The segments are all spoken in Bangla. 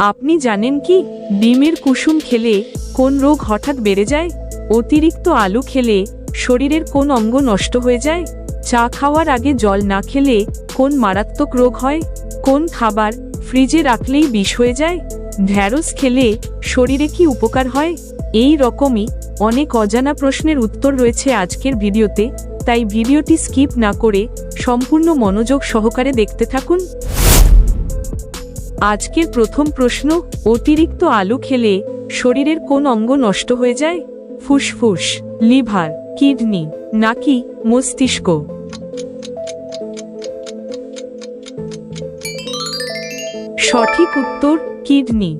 আপনি জানেন কি? ডিমের কুসুম খেলে কোন রোগ হঠাৎ বেড়ে যায়? অতিরিক্ত আলু খেলে শরীরের কোন অঙ্গ নষ্ট হয়ে যায়? চা খাওয়ার আগে জল না খেলে কোন মারাত্মক রোগ হয়? কোন খাবার ফ্রিজে রাখলেই বিষ হয়ে যায়? ঢ্যাঁড়স খেলে শরীরে কি উপকার হয়? এই রকমই অনেক অজানা প্রশ্নের উত্তর রয়েছে আজকের ভিডিওতে, তাই ভিডিওটি স্কিপ না করে সম্পূর্ণ মনোযোগ সহকারে দেখতে থাকুন। আজকের প্রথম প্রশ্ন, অতিরিক্ত আলু খেলে শরীরের কোন অঙ্গ নষ্ট হয়ে যায়? ফুসফুস, লিভার, কিডনি, নাকি মস্তিষ্ক? সঠিক উত্তর, কিডনি।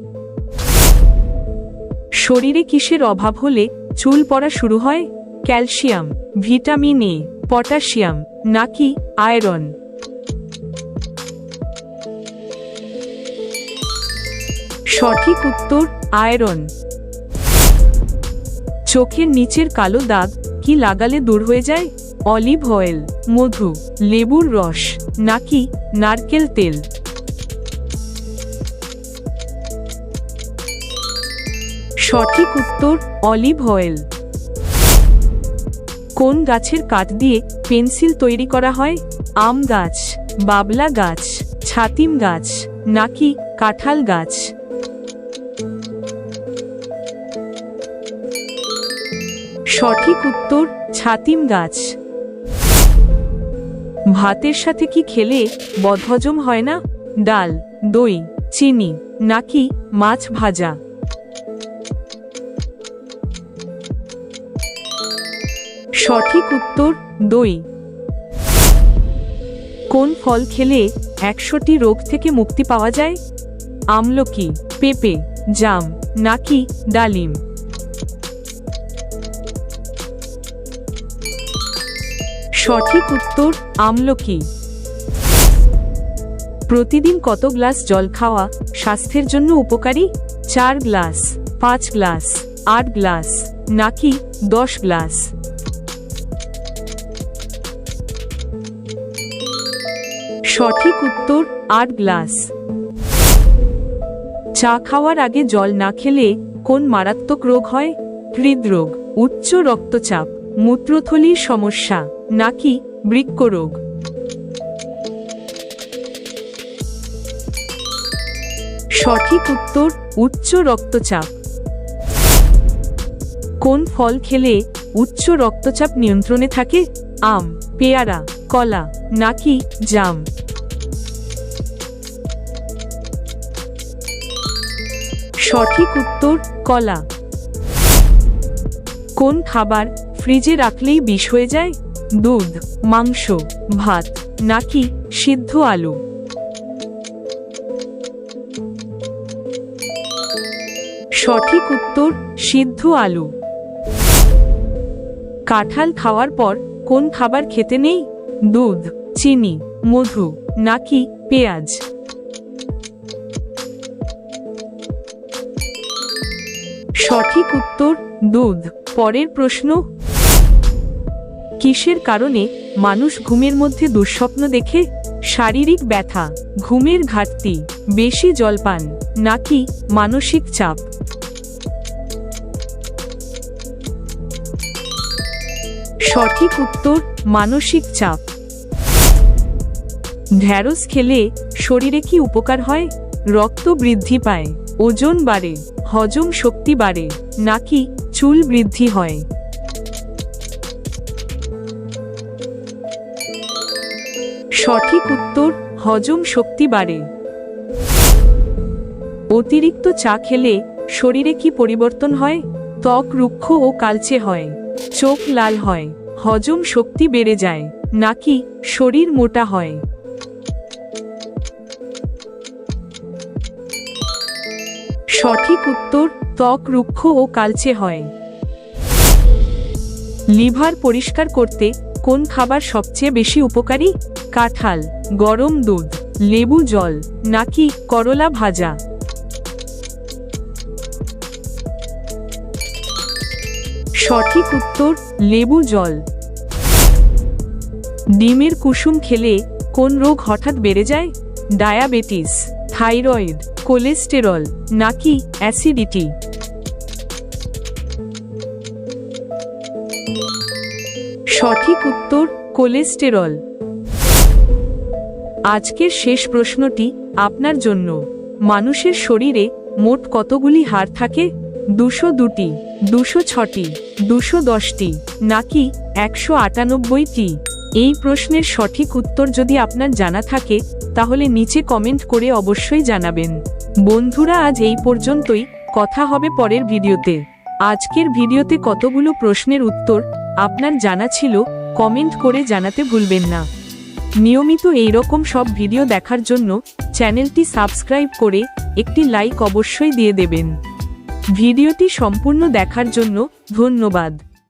শরীরে কিসের অভাব হলে চুল পড়া শুরু হয়? ক্যালসিয়াম, ভিটামিন এ, পটাশিয়াম, নাকি আয়রন? সঠিক উত্তর, আয়রন। চোখের নিচের কালো দাগ কি লাগালে দূর হয়ে যায়? অলিভ অয়েল, মধু, লেবুর রস, নাকি নারকেল তেল? সঠিক উত্তর, অলিভ অয়েল। কোন গাছের কাঠ দিয়ে পেন্সিল তৈরি করা হয়? আম গাছ, বাবলা গাছ, ছাতিম গাছ, নাকি কাঁঠাল গাছ? সঠিক উত্তর ছাতিম গাছ। ভাতের সাথে কি খেলে বদহজম হয় না? ডাল, দই, চিনি, নাকি মাছ ভাজা? সঠিক উত্তর, দই। কোন ফল খেলে একশোটি রোগ থেকে মুক্তি পাওয়া যায়? আমলকি, পেঁপে, জাম, নাকি ডালিম? সঠিক উত্তর আমলকি প্রতিদিন কত গ্লাস জল খাওয়া স্বাস্থ্যের জন্য উপকারী? চার গ্লাস, পাঁচ গ্লাস, আট গ্লাস, নাকি দশ গ্লাস? সঠিক উত্তর, আট গ্লাস। চা খাওয়ার আগে জল না খেলে কোন মারাত্মক রোগ হয়? হৃদরোগ, উচ্চ রক্তচাপ। মূত্রথলির সমস্যা, নাকি বৃক্ক রোগ সঠিক উত্তর, উচ্চ রক্তচাপ। কোন ফল খেলে উচ্চ রক্তচাপ নিয়ন্ত্রণে থাকে? আম, পেয়ারা, কলা, নাকি জাম? সঠিক উত্তর, কলা। কোন খাবার ফ্রিজে রাখলেই বিষ হয়ে যায়? দুধ, মাংস, ভাত, নাকি সিদ্ধ আলু? সঠিক উত্তর, সিদ্ধ আলু। কাঁঠাল খাওয়ার পর কোন খাবার খেতে নেই? দুধ, চিনি, মধু, নাকি পেঁয়াজ? সঠিক উত্তর, দুধ। পরের প্রশ্ন কিসের কারণে মানুষ ঘুমের মধ্যে দুঃস্বপ্ন দেখে? শারীরিক ব্যথা, ঘুমের ঘাটতি, বেশি জলপান, নাকি মানসিক চাপ? সঠিক উত্তর, মানসিক চাপ। ঢ্যাঁড়স খেলে শরীরে কি উপকার হয়? রক্ত বৃদ্ধি পায়, ওজন বাড়ে, হজম শক্তি বাড়ে, নাকি চুল বৃদ্ধি হয়? সঠিক উত্তর হজম শক্তি বাড়ে। অতিরিক্ত চা খেলে শরীরে কি পরিবর্তন হয়? ত্বক রুক্ষ ও কালচে হয়। চোখ লাল হয়। হজম শক্তি বেড়ে যায়। নাকি শরীর মোটা হয়? সঠিক উত্তর ত্বক রুক্ষ ও কালচে হয়। লিভার পরিষ্কার করতে কোন খাবার সবচেয়ে বেশি উপকারী? কাঁঠাল, গরম দুধ, লেবু জল, নাকি করলা ভাজা? সঠিক উত্তর, লেবু জল। ডিমের কুসুম খেলে কোন রোগ হঠাৎ বেড়ে যায়? ডায়াবেটিস, থাইরয়েড, কোলেস্টেরল, নাকি অ্যাসিডিটি? সঠিক উত্তর, কোলেস্টেরল। আজকের শেষ প্রশ্নটি আপনার জন্য। মানুষের শরীরে মোট কতগুলি হাড় থাকে? দুশো দুটি, দুশো ছটি, দুশো দশটি, নাকি একশো আটানব্বইটি? এই প্রশ্নের সঠিক উত্তর যদি আপনার জানা থাকে, তাহলে নিচে কমেন্ট করে অবশ্যই জানাবেন। বন্ধুরা, আজ এই পর্যন্তই। কথা হবে পরের ভিডিওতে। আজকের ভিডিওতে কতগুলো প্রশ্নের উত্তর আপনার জানা ছিল, কমেন্ট করে জানাতে ভুলবেন না। নিয়মিত এই রকম সব ভিডিও দেখার জন্য চ্যানেলটি সাবস্ক্রাইব করে একটি লাইক অবশ্যই দিয়ে দেবেন। ভিডিওটি সম্পূর্ণ দেখার জন্য ধন্যবাদ।